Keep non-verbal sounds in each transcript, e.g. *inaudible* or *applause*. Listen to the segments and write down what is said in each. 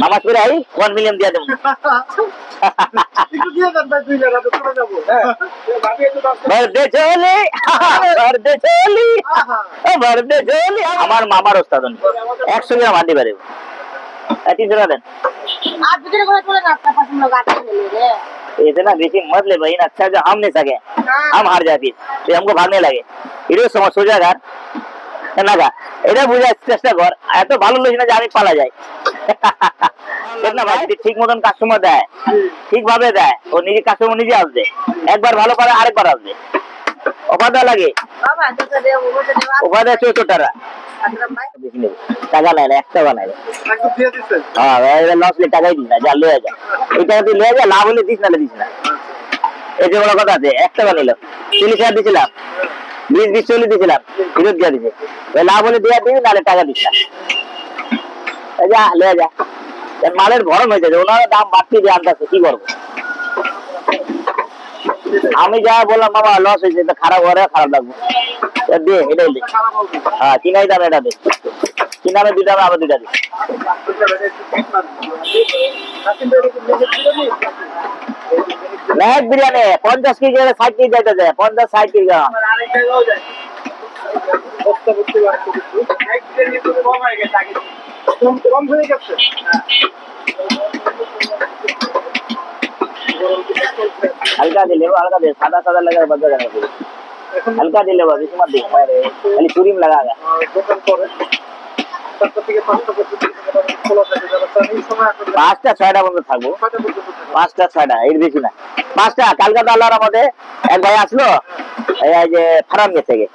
নামাজ পড়ে I one million দিয়ে দেবো একটু দিয়ে দেন ভাই দুই হাজার চলে যাবো ভাবি একটু দশ বর্দে চলি বর্দে চলি আহা ও বর্দে চলি আমার মামার ওস্তাদ উনি। একশো গ্রাম হাঁটি পারে তিনশো টাকা দেন आप दूसरे को थोड़ा ना अपना पसंद लोग आते हैं ले रे इतना बेसी मत ले भाई ना अच्छा जो हम नहीं सके हम हार जाए फिर फिर हमको भागने लगे এটাও সময় সোজা ঘর এটা বোঝার চেষ্টা কর। এত ভালো না যে আমি পালা যাই। না ভাই ঠিক মতন কাস্টমার দেয়। ঠিক ভাবে দেয়। ও নিজে কাস্টমার নিজে আসবে। একবার ভালো আরেকবার আসবে। লাগে। একটা বানাই হ্যাঁ, একটা বানাইলো। তিরিশ হাজার দিছিলাম। বিশ বিশ, চল্লিশ দিয়েছিলাম। ফেরত দিয়ে ওই লাভ হলে দেওয়া দিবি, নাহলে টাকা দিস না যা লয়ে যা। মালের ভরণ হয়ে যাচ্ছে ওনারা দাম বাড়তি দিয়ে আনতেছে কি করব? আমি যা বললাম, বাবা লস হয়েছে খারাপ করে খারাপ লাগবে দে এটাই দে। হ্যাঁ কিনাই দাম এটা দে। কি নামে দুই দামে আবার দুইটা দে। এক বিরিয়ানি পঞ্চাশ কেজি ষাট কেজি যাইতে যায় পঞ্চাশ ষাট কেজি हल्का दिले हल्का दे सादा सादा लगा बदल जाएगा हल्का दिले बस इसमें दे पा पूरी में लगा পাঁচটা থাকে ছয়টা বন্ধ থাকব। থাকে পাঁচটা ছয়টা এর বেশি না। পাঁচটা কালকে তো আল্লাহর মধ্যে এক ভাই আসলো এই যে গে।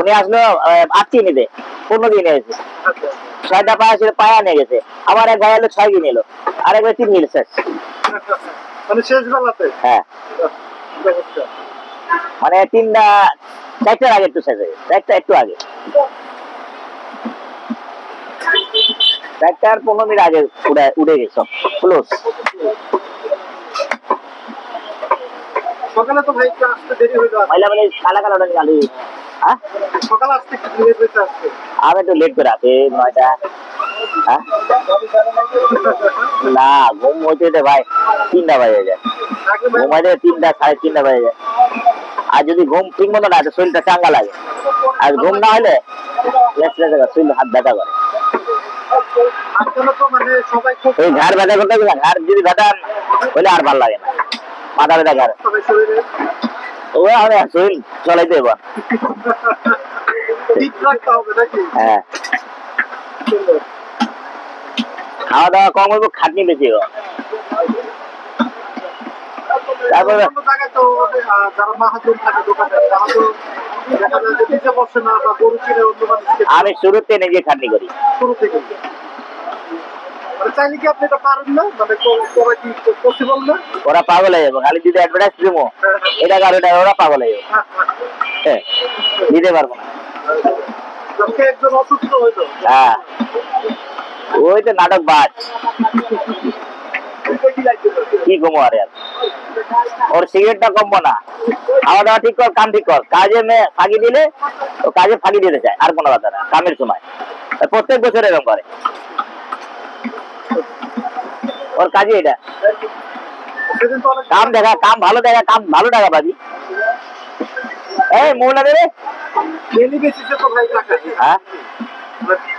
উনি আসলো আটটি নিতে পনেরো দিন এসেছে ছয়টা পায়া ছিল পায়া নিয়ে গেছে। আবার এক ভাই এলো ছয় দিন এলো। আরেক ভাই তিন দিন শেষ। মানে শেষ বেলাতে? হ্যাঁ। মানে তিনটা চারটার আগে একটু শেষ হয়ে চারটা একটু আগে। চারটার পনেরো মিনিট আগে উড়ে গেছে। ক্লোজ। সকালে তো ভাই আসতে দেরি হইল মহিলা বলে কালা কালা ওটা চালু হ্যাঁ সকালে আসতে একটু লেট আমি একটু করে আসি নয়টা। না ঘুম হইতে ভাই তিনটা বাজে যায়। ঘুমাইতে তিনটা সাড়ে তিনটা বাজে যায়। আর যদি ঘুম ঠিক মতো না শরীরটা চাঙ্গা লাগে। আর ঘুম না হলে শরীর হাত ব্যথা করে আজকাল তো মানে সবাই খুব এই ঘাড় ব্যথা করতে ঘাড় যদি ব্যথা হলে আর ভালো লাগে না। মাথা ব্যথা ঘাড় ও আমি শরীর চলাইতে এবার হ্যাঁ। খাওয়া দাওয়া কম করব খাটনি বেশি হবে। তারপরে আমি শুরুতে নিজে খাটনি করি। শুরু থেকে মানে চাইলে কি আপনি এটা পারেন না? মানে ক- কি পসিবল না? ওরা পাগল হয়ে যাবে খালি যদি অ্যাডভার্টাইজ দেবো এটা ওরা পাগল হয়ে যাবে। হ্যাঁ, দিতে পারব না। একজন অসুস্থ হইল হ্যাঁ। ওই তো নাটক বাজ। কি কমো আর আর? ওর সিগারেটটা কমবো না। খাওয়া দাওয়া ঠিক কর কাম ঠিক কর। কাজে ফাঁকি দিলে ও কাজে ফাঁকি দিতে চায় আর কোনো কথা না। কামের সময়। প্রত্যেক বছর এরকম করে। ওর কাজে এটা। কাম দেখা কাম ভালো দেখা কাম ভালো টাকা পাবি এই মৌলা দেবে ডেলি বেসিসে তো ভাই টাকা হ্যাঁ?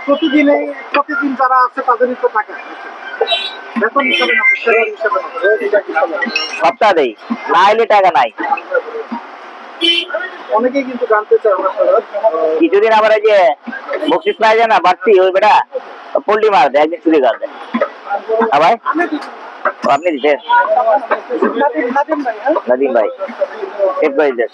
প্রতিদিনে প্রতিদিন যারা আছে তাদেরই তো টাকা বেতন হিসাবে না স্যালারি হিসাবে না। এটা কি বলে? সপ্তাহ দেই না এলে টাকা নাই। অনেকেই কিন্তু জানতে চায় আমার কিছুদিন আবার এই যে বকশিস পাওয়া যায় না বাড়তি ওই বেটা পোল্ট্রি মার দেয় একদিন চুরি করে দেয় হ্যাঁ ভাই ও আপনি দিচ্ছেন নাদিম নাদিম ভাই হ্যাঁ নদীম ভাই এক ভাই দেশ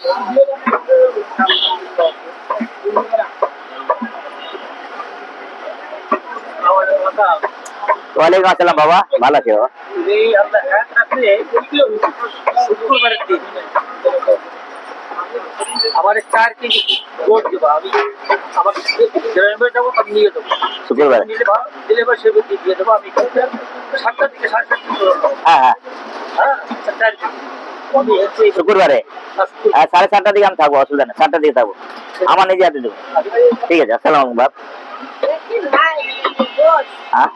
ওয়ালাইকুম আসসালাম বাবা ভালো আছে বাবা শুক্রবারের দিন আমার চার কেজি গোট দেবো আমি আমার গ্রামে যাবো আমি নিয়ে দেবো শুক্রবার নিলে বা দিলে বা সে বুদ্ধি দিয়ে দেবো আমি সাতটার দিকে সাড়ে সাতটা করে দেবো। হ্যাঁ হ্যাঁ হ্যাঁ চার কেজি আমি হচ্ছে এই শুক্রবারে শুক্রবার। হ্যাঁ সাড়ে সাতটার দিকে আমি থাকবো অসুবিধা নেই সাতটার দিকে থাকবো আমার নিজে হাতে দেবো ঠিক আছে আসসালাম বাপ लेकिन भाई बोल हाँ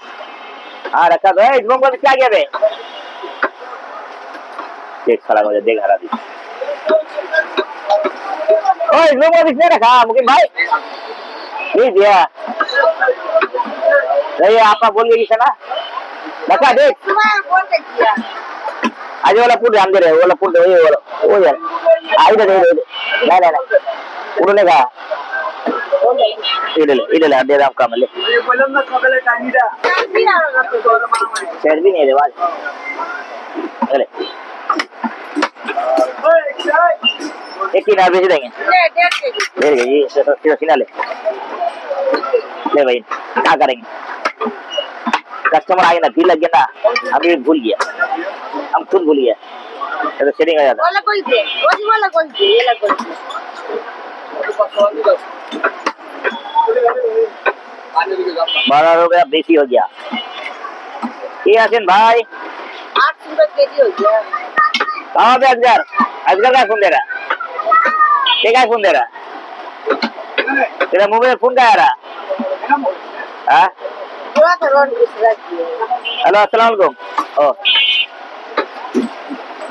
हाँ रखा तो है इसमें को क्या क्या बे देख खड़ा हो जा देख हरा दी ओ इसमें को किसने रखा मुकेश भाई ठीक दिया नहीं आपा बोल गई सना बका देख आज वाला पूरा अंदर है वाला पूरा वही वाला वो यार आई दे दे दे ना ना ना उन्होंने कहा ഇടല ഇടല അതേ ആക്കാമല്ലേ ചെറുതിനേലേ വാ അല്ലേ एक ही ना भेज देंगे डेढ़ के जी किलो किलो ले भाई क्या करेंगे कस्टमर आए ना भीड़ लग गया ना अभी भूल गया हम खुद भूल गया ये तो शेडिंग आ जाता वाला कोई दे वो वाला कोई दे ये वाला कोई दे बारह रुपया बेसी हो गया ये हसन भाई आठ रुपए के जी हो गया कहाँ पे अजगर अजगर का फोन दे रहा হ্যালো আসসালাম আলাইকুম ও।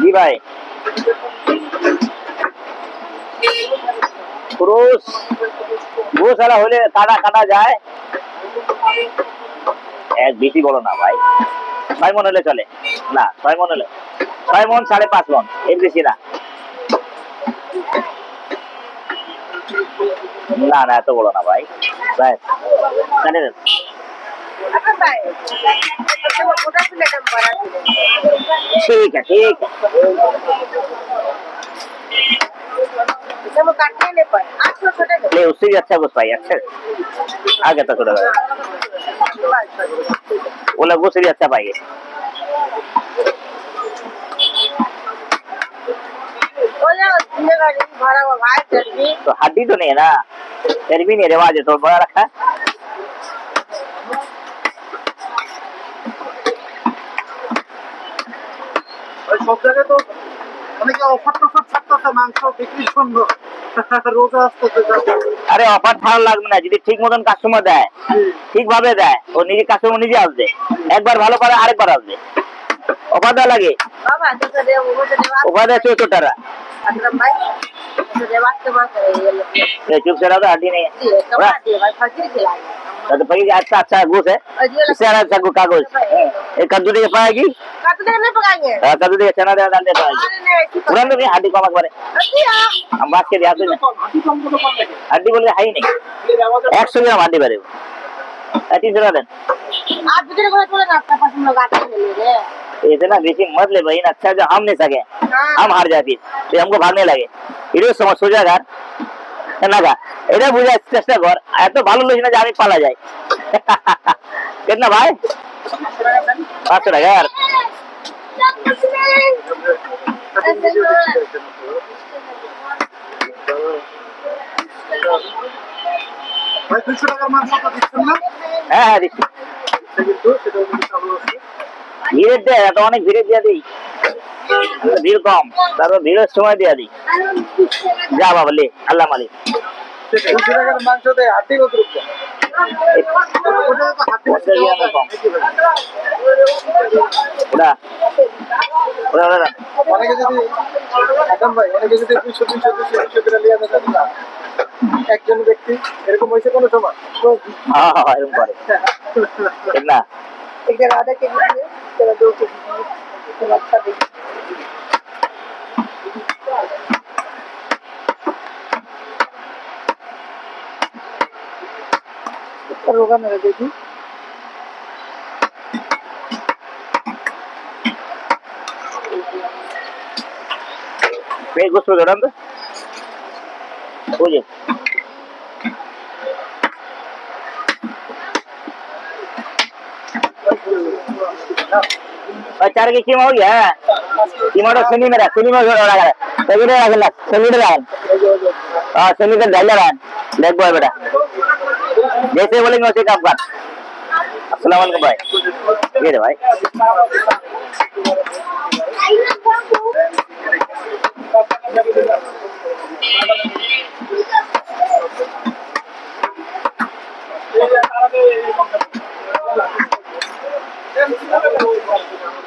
জি ভাই। ক্রুশ। গোশালা হলে কাটা কাটা যায়। এক বেশি বলো না ভাই। ছয় মন হলে চলে। না, ছয় মন হলে। ছয় মন সাড়ে পাঁচ মন, এর বেশি না। না না, এত বলো না ভাই। ভাই জানেন ठीक है ठीक है। त्याच्यामुळे काटले उससे भी अच्छा घुस पाई अच्छा। आ गया था थोड़ा वो लघु से भी अच्छा पाई तो हड्डी तो नहीं है ना? फिर भी नहीं रिवाज है तो बड़ा रखा। है সব জায়গায় তো অনেকে অফার টফার ছাড়তেছে মাংস বিক্রির জন্য *laughs* রোজা আসতেছে আরে অফার ছাড়া লাগবে না যদি ঠিক মতন কাস্টমার দেয় ঠিক ভাবে দেয় ও নিজে কাস্টমার নিজে আসবে একবার ভালো করে আরেকবার আসবে অফার দেওয়া লাগে बाबा तो करे वो तो देवा অফার দেয় চৌচো টাকা अकरम भाई तो देवा के बात करे ये लोग ये चुप से रहो तो हड्डी नहीं हाँ, तो पकी अच्छा अच्छा गोश है। इससे अच्छा का गोश एक कद्दू नहीं पाएगी कद्दू हाँ, देख चना डाल देता पाएगी पुराने में हड्डी को बने हम बात के ध्यान हड्डी बोले हाई नहीं। एक सुनिए ग्राम हड्डी बने तीन सौ दें। आप इधर को बोले ना आपका पसंद पास हम ले आते हैं ना बेची मत ले भाई ना अच्छा जो हम नहीं सके। हम हार जाती तो हमको भागने लगे। इधर समझ सोचा यार না এটা বুঝার চেষ্টা কর এত ভালো লোক না যে আমি পালা যাই। কেন ভাই? পাঁচশো টাকা আর। না? হ্যাঁ হ্যাঁ দিচ্ছি। অনেক ভিড়ে দিয়ে দিই। ভিড় কম তারপর ভিড়ের সময় দিয়ে দিই। যা বাবা লে আল্লাহ মালিক। একজন ব্যক্তি এরকম হয়েছে সময়? হ্যাঁ, হ্যাঁ, ঠিক না? पर होगा मेरा देखिए Pega चार की कीमा हो गया कीमा तो सुनी मेरा, सुनी में ज़ोर लगा सभी ने लगा सभी लगा हाँ सुनी का डाला देख बॉय बेटा। जैसे बोलेंगे वैसे काम कर अस्सलाम वालेकुम भाई ये रे भाई Thank you.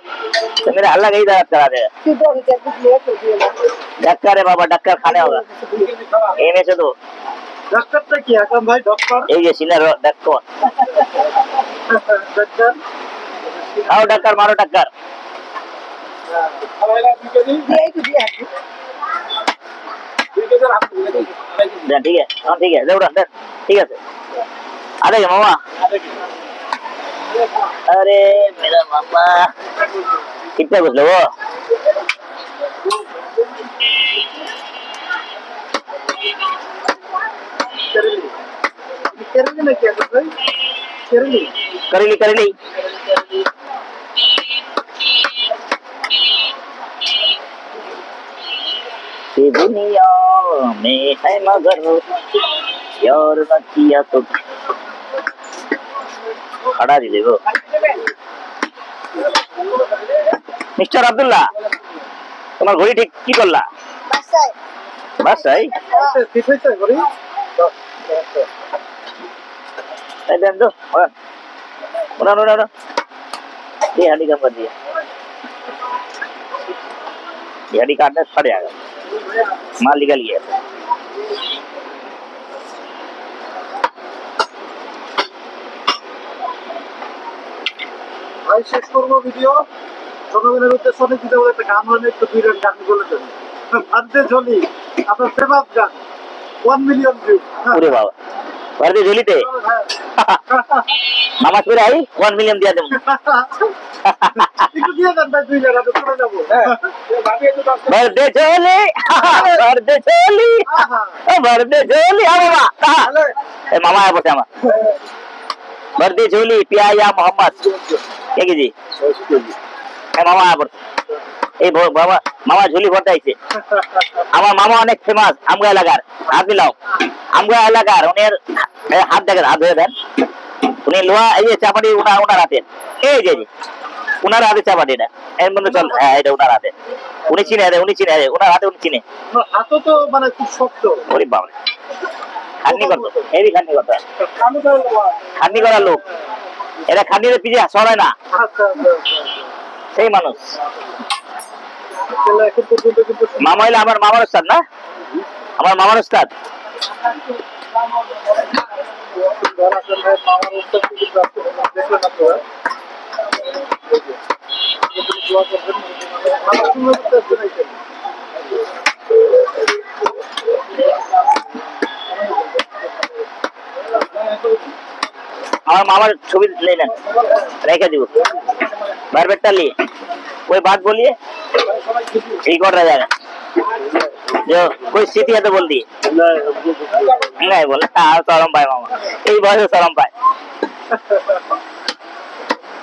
तो मेरा हल्ला कहीं दर्द करा देगा डक्कर है बाबा डक्कर खाने होगा। ये में से तो डॉक्टर तो क्या कम भाई डॉक्टर ये सिलर डॉक्टर डॉक्टर आओ डक्कर मारो डक्कर। ठीक है हाँ, ठीक है ठीक है अरे मामा। अरे मेरा मामा। कितने कुछ लो करेली करेली दुनिया में है मगर यार बचिया तो खड़ा दी देखो মিস্টার আব্দুল্লাহ তোমার ঘড়ি ঠিক কি করলা बस है বাস তাই ঠিক হয়েছে ঘুরি এই দেন তো ওড়ান ওড়ান ওড়ান ওড়ান ये हड्डी कम कर दिया ये हड्डी काटने से फट जाएगा माल निकल गया ভাই শেষ করব ভিডিও জনগণের উদ্দেশ্যে অনেক দিতে একটা গান হয়নি একটু দুই রান গান বলে দেবে। ঝলি আপনার ফেমাস গান। ওয়ান মিলিয়ন ভিউ দিয়ে বাবা। মামা বসে আমার। वर्दी झोली पिया या मोहम्मद क्या कीजिए এ মামা আবার এই ব- বাবা মামা ঝুলি ভরতে আইছে আমার মামা অনেক ফেমাস আমগা এলাকার হাত মিলাও আমগা এলাকার উনি হাত দেখেন হাত ধরে দেন উনি লোহা এই যে চাপাটি উনার উনার হাতে এই যে যে, উনার হাতে চাপাটি এটা এর মধ্যে চল হ্যাঁ এটা উনার হাতে উনি চিনে রে উনি চিনে রে উনার হাতে উনি চিনে হাতও তো মানে খুব শক্ত ওরে বাবা খান্নি করতো হেভি খান্নি করতো খান্নি করার লোক। এরা খান্নিতে পিছিয়ে সরায় না? আচ্ছা, আচ্ছা, আচ্ছা। সেই মানুষ। মামা হইলে আমার মামার উস্তাদ না? আমার মামার উস্তাদ ঘর আসেন ভাই মামার উত্তর কিন্তু প্রাপ্ত হলো। দেখলেন আপনারা দোয়া করবেন আমার কোনো উত্তর নাই কেন? আমার মামার ছবি ले लें রেখে দিব बारबेटा लिए कोई बात बोलिए रिकॉर्ड रह जाएगा जो कोई स्थिति है तो बोल दिए नहीं बोला हाँ सरम पाए मामा এই বয়সে सरम পায়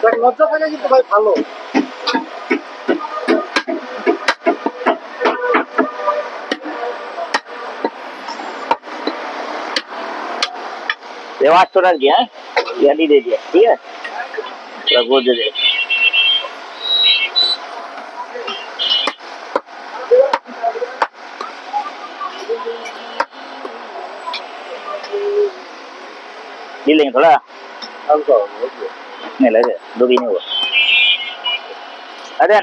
দেখ, লজ্জা থাকে কিন্তু ভাই ভালো रेवाज तो रख दिया है गाली दे दिया ठीक है थोड़ा गोद दे दे đi liền थोड़ा नहीं लगे दो भी नहीं हुआ अरे